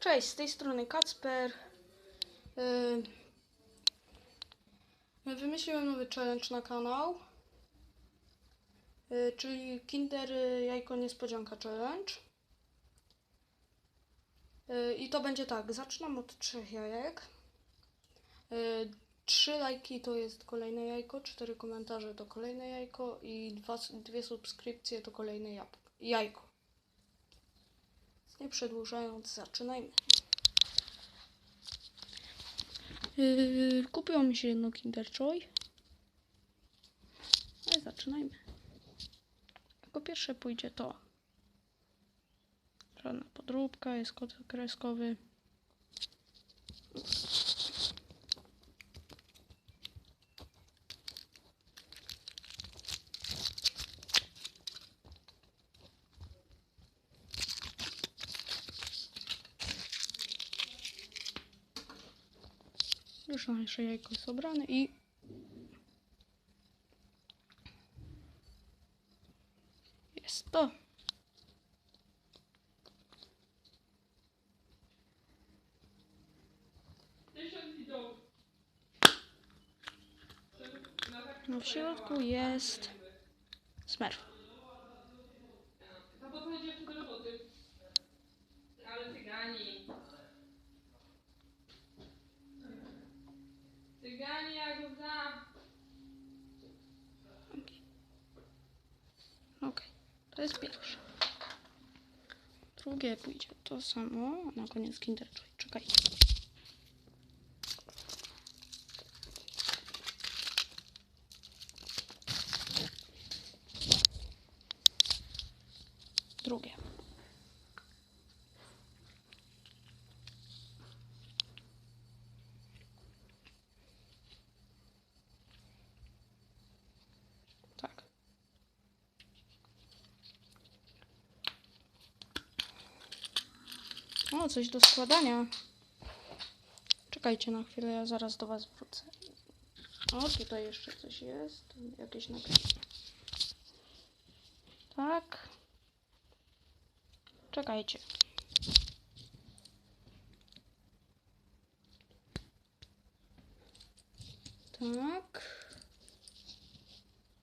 Cześć, z tej strony Kacper. Yy, Wymyśliłem nowy challenge na kanał, yy, czyli Kinder y, Jajko Niespodzianka Challenge. Yy, I to będzie tak, zaczynam od trzech jajek. Yy, Trzy lajki to jest kolejne jajko, cztery komentarze to kolejne jajko i dwie subskrypcje to kolejne jajko. Nie przedłużając, zaczynajmy. Yy, kupiło mi się jedno Kinder Joy. Ale zaczynajmy. Jako pierwsze pójdzie to. Żadna podróbka, jest kod kreskowy. Już nasze jajko jest i jest to. No w środku jest smerf. No. Ale cygani. Cygani jak znam. Okej, to jest pierwsze. Drugie pójdzie to samo, a na koniec Kinder Joy. Czekajcie. Drugie. O, coś do składania. Czekajcie na chwilę, ja zaraz do Was wrócę. O, tutaj jeszcze coś jest. Jakieś naklejki. Tak. Czekajcie. Tak.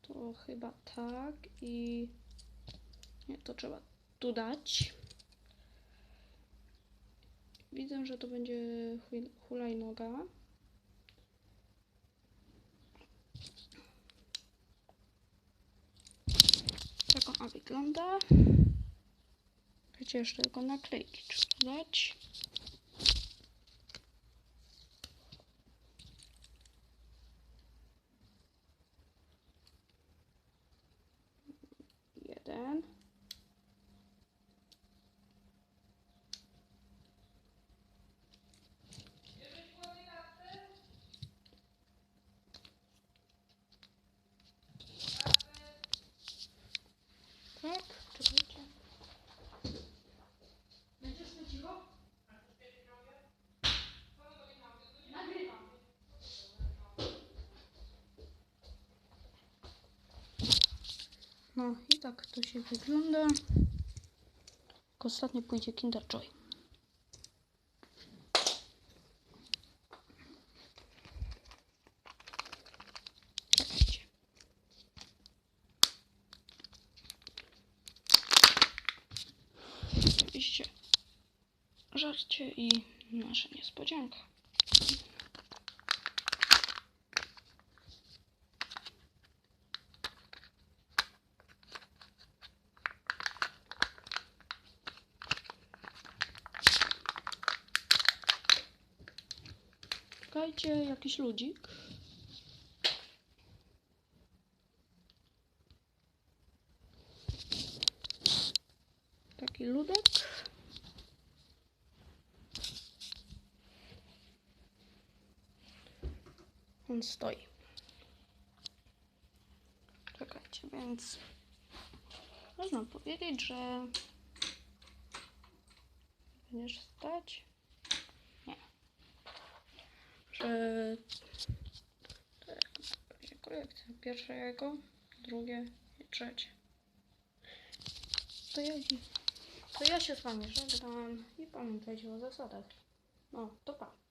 To chyba tak i... Nie, to trzeba tu dać. Widzę, że to będzie hu- hulajnoga. Tak ona wygląda. Jeszcze tylko naklejki trzeba dać. Jeden. Tak, czekajcie. Będziesz na cicho? Nagrywam. I tak to się wygląda. Ostatnie pójdzie Kinder Joy. Oczywiście żarcie i nasza niespodzianka. Czekajcie, jakiś ludzik. Taki ludek. On stoi. Czekajcie, więc można powiedzieć, że będziesz stać. Nie. Pewnie kolekcja. Pierwsze jajko, drugie i trzecie. To ja to ja się z wami żegnam i pamiętajcie o zasadach. No, to pa.